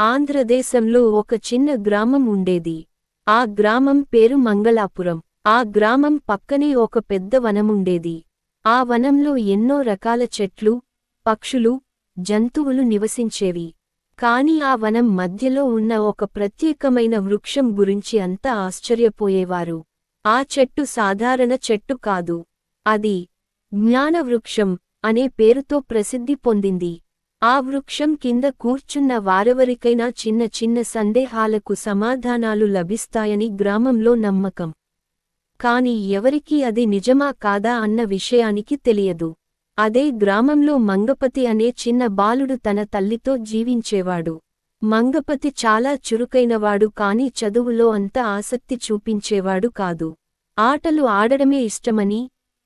ఆంధ్రదేశంలో ఒక చిన్న గ్రామం ఉండేది. ఆ గ్రామం పేరు మంగళాపురం. ఆ గ్రామం పక్కనే ఒక పెద్ద వనముండేది ఆ వనంలో ఎన్నో రకాల చెట్లు పక్షులు జంతువులు నివసించేవి. కాని ఆ వనం మధ్యలో ఉన్న ఒక ప్రత్యేకమైన వృక్షం గురించి అంతా ఆశ్చర్యపోయేవారు. ఆ చెట్టు సాధారణ చెట్టు కాదు. అది జ్ఞానవృక్షం అనే పేరుతో ప్రసిద్ధి పొందింది. ఆ వృక్షం కింద కూర్చున్న వారెవరికైనా చిన్న చిన్న సందేహాలకు సమాధానాలు లభిస్తాయని గ్రామంలో నమ్మకం. కాని ఎవరికీ అది నిజమా కాదా అన్న విషయానికి తెలియదు. అదే గ్రామంలో మంగపతి అనే చిన్న బాలుడు తన తల్లితో జీవించేవాడు. మంగపతి చాలా చురుకైనవాడు కాని చదువులో అంత ఆసక్తి చూపించేవాడు కాదు. ఆటలు ఆడడమే ఇష్టమని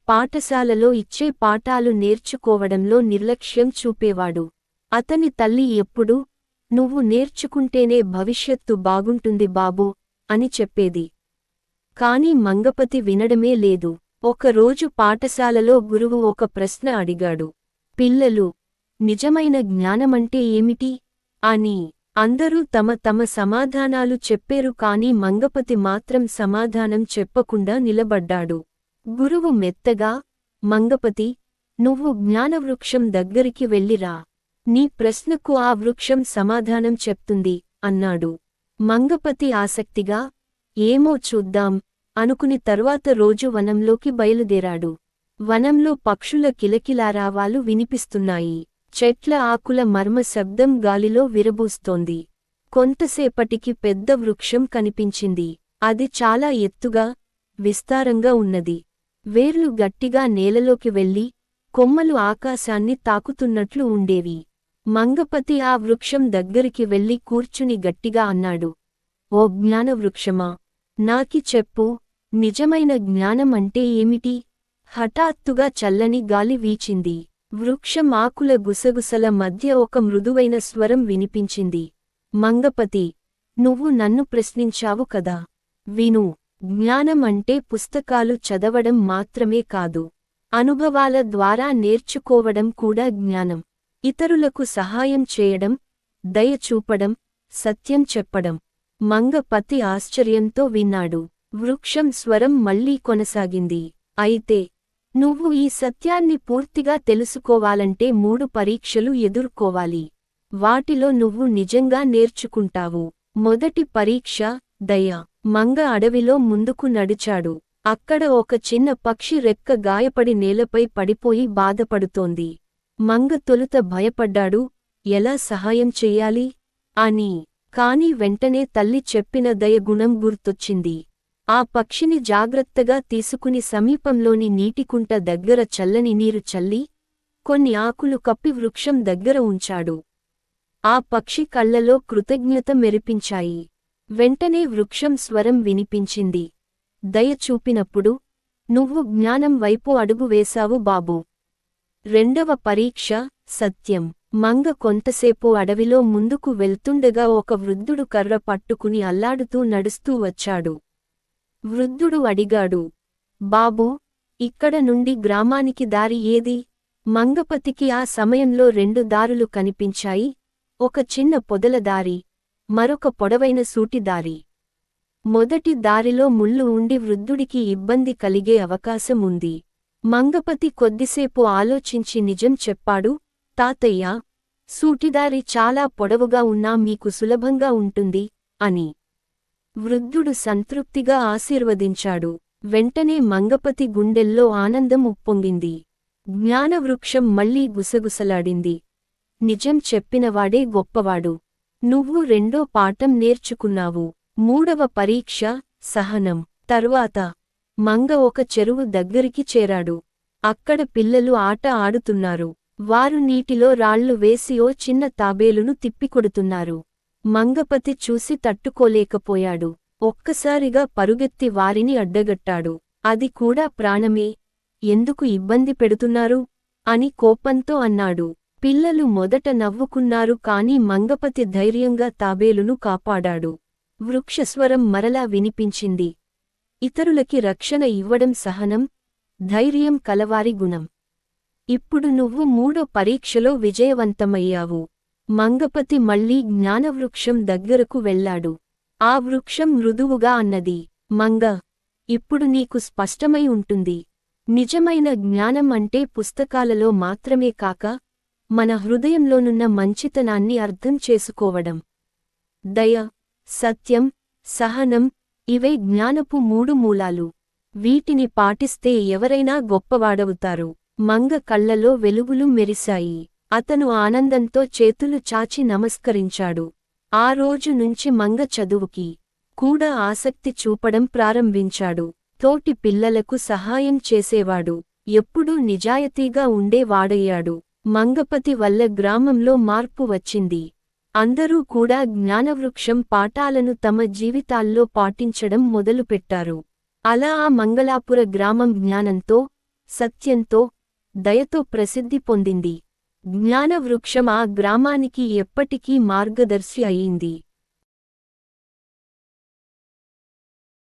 పాఠశాలలో ఇచ్చే పాఠాలు నేర్చుకోవడంలో నిర్లక్ష్యం చూపేవాడు. అతని తల్లి ఎప్పుడూ నువ్వు నేర్చుకుంటేనే భవిష్యత్తు బాగుంటుంది బాబూ అని చెప్పేది. కాని మంగపతి వినడమే లేదు. ఒకరోజు పాఠశాలలో గురువు ఒక ప్రశ్న అడిగాడు. పిల్లలు నిజమైన జ్ఞానమంటే ఏమిటి? అని. అందరూ తమ తమ సమాధానాలు చెప్పేరు కాని మంగపతి మాత్రం సమాధానం చెప్పకుండా నిలబడ్డాడు. గురువు మెత్తగా మంగపతి నువ్వు జ్ఞానవృక్షం దగ్గరికి వెళ్ళిరా. నీ ప్రశ్నకు ఆ వృక్షం సమాధానం చెప్తుంది అన్నాడు. మంగపతి ఆసక్తిగా ఏమో చూద్దాం అనుకుని తర్వాత రోజు వనంలోకి బయలుదేరాడు. వనంలో పక్షుల కిలకిలారావాలు వినిపిస్తున్నాయి. చెట్ల ఆకుల మర్మ శబ్దం గాలిలో విరబూస్తోంది. కొంతసేపటికి పెద్ద వృక్షం కనిపించింది. అది చాలా ఎత్తుగా విస్తారంగా ఉన్నది. వేర్లు గట్టిగా నేలలోకి వెళ్ళి కొమ్మలు ఆకాశాన్ని తాకుతున్నట్లు ఉండేవి. మంగపతి ఆ వృక్షం దగ్గరికి వెళ్ళి కూర్చుని గట్టిగా అన్నాడు ఓ జ్ఞానవృక్షమా నాకి చెప్పు నిజమైన జ్ఞానం అంటే ఏమిటి హఠాత్తుగా చల్లని గాలి వీచింది. వృక్షం ఆకుల గుసగుసల మధ్య ఒక మృదువైన స్వరం వినిపించింది మంగపతి నువ్వు నన్ను ప్రశ్నించావు కదా. విను జ్ఞానం అంటే పుస్తకాలు చదవడం మాత్రమే కాదు అనుభవాల ద్వారా నేర్చుకోవడం కూడా జ్ఞానం. ఇతరులకు సహాయం చేయడం దయ చూపడం సత్యం చెప్పడం. మంగపతి ఆశ్చర్యంతో విన్నాడు. వృక్షం స్వరం మళ్ళీ కొనసాగింది. అయితే నువ్వు ఈ సత్యాన్ని పూర్తిగా తెలుసుకోవాలంటే మూడు పరీక్షలు ఎదుర్కోవాలి. వాటిలో నువ్వు నిజంగా నేర్చుకుంటావు. మొదటి పరీక్ష దయ. మంగ అడవిలో ముందుకు నడిచాడు. అక్కడ ఒక చిన్న పక్షి రెక్క గాయపడి నేలపై పడిపోయి బాధపడుతోంది. మంగ తొలుత భయపడ్డాడు ఎలా సహాయం చెయ్యాలి అని. కాని వెంటనే తల్లి చెప్పిన దయ గుణం గుర్తొచ్చింది. ఆ పక్షిని జాగ్రత్తగా తీసుకుని సమీపంలోని నీటికుంట దగ్గర చల్లని నీరు చల్లి కొన్ని ఆకులు కప్పి వృక్షం దగ్గర ఉంచాడు. ఆ పక్షి కళ్ళలో కృతజ్ఞత మెరిపించాయి. వెంటనే వృక్షం స్వరం వినిపించింది. దయ చూపినప్పుడు నువ్వు జ్ఞానం వైపు అడుగు వేశావు బాబూ. రెండవ పరీక్ష సత్యం. మంగ కొంతసేపు అడవిలో ముందుకు వెళ్తుండగా ఒక వృద్ధుడు కర్ర పట్టుకుని అల్లాడుతూ నడుస్తూ వచ్చాడు. వృద్ధుడు అడిగాడు బాబూ ఇక్కడ నుండి గ్రామానికి దారి ఏది? మంగపతికి ఆ సమయంలో రెండు దారులు కనిపించాయి. ఒక చిన్న పొదల దారి మరొక పొడవైన సూటిదారి మొదటి దారిలో ముళ్ళు ఉండి వృద్ధుడికి ఇబ్బంది కలిగే అవకాశం ఉంది. మంగపతి కొద్దిసేపు ఆలోచించి నిజం చెప్పాడు తాతయ్య సూటిదారి చాలా పొడవుగా ఉన్నా మీకు సులభంగా ఉంటుంది అని. వృద్ధుడు సంతృప్తిగా ఆశీర్వదించాడు. వెంటనే మంగపతి గుండెల్లో ఆనందం ఉప్పొంగింది. జ్ఞానవృక్షం మళ్ళీ గుసగుసలాడింది. నిజం చెప్పినవాడే గొప్పవాడు. నువ్వు రెండో పాఠం నేర్చుకున్నావు. మూడవ పరీక్ష సహనం. తర్వాత మంగ ఒక చెరువు దగ్గరికి చేరాడు. అక్కడ పిల్లలు ఆట ఆడుతున్నారు. వారు నీటిలో రాళ్ళు వేసి ఓ చిన్న తాబేలును తిప్పికొడుతున్నారు. మంగపతి చూసి తట్టుకోలేకపోయాడు. ఒక్కసారిగా పరుగెత్తి వారిని అడ్డగట్టాడు. అది కూడా ప్రాణమే. ఎందుకు ఇబ్బంది పెడుతున్నారు? అని కోపంతో అన్నాడు. పిల్లలు మొదట నవ్వుకున్నారు కాని మంగపతి ధైర్యంగా తాబేలును కాపాడాడు. వృక్షస్వరం మరలా వినిపించింది. ఇతరులకి రక్షణ ఇవ్వడం సహనం ధైర్యం కలవారి గుణం. ఇప్పుడు నువ్వు మూడో పరీక్షలో విజయవంతమయ్యావు. మంగపతి మళ్ళీ జ్ఞానవృక్షం దగ్గరకు వెళ్ళాడు. ఆ వృక్షం మృదువుగా అన్నది. మంగ ఇప్పుడు నీకు స్పష్టమై ఉంటుంది. నిజమైన జ్ఞానం అంటే పుస్తకాలలో మాత్రమే కాక మన హృదయంలోనున్న మంచితనాన్ని అర్థం చేసుకోవడం. దయ సత్యం సహనం ఇవే జ్ఞానపు మూడు మూలాలు. వీటిని పాటిస్తే ఎవరైనా గొప్పవాడవుతారు. మంగ కళ్ళలో వెలుగులు మెరిశాయి. అతను ఆనందంతో చేతులు చాచి నమస్కరించాడు. ఆ రోజు నుంచి మంగ చదువుకి కూడా ఆసక్తి చూపడం ప్రారంభించాడు. తోటి పిల్లలకు సహాయం చేసేవాడు. ఎప్పుడూ నిజాయతీగా ఉండేవాడయ్యాడు. మంగపతి వల్ల గ్రామంలో మార్పు వచ్చింది. అందరూ కూడా జ్ఞానవృక్షం పాఠాలను తమ జీవితాల్లో పాటించడం మొదలుపెట్టారు. అలా ఆ మంగళాపుర గ్రామం జ్ఞానంతో సత్యంతో దయతో ప్రసిద్ధి పొందింది. జ్ఞానవృక్షం ఆ గ్రామానికి ఎప్పటికీ మార్గదర్శి అయింది.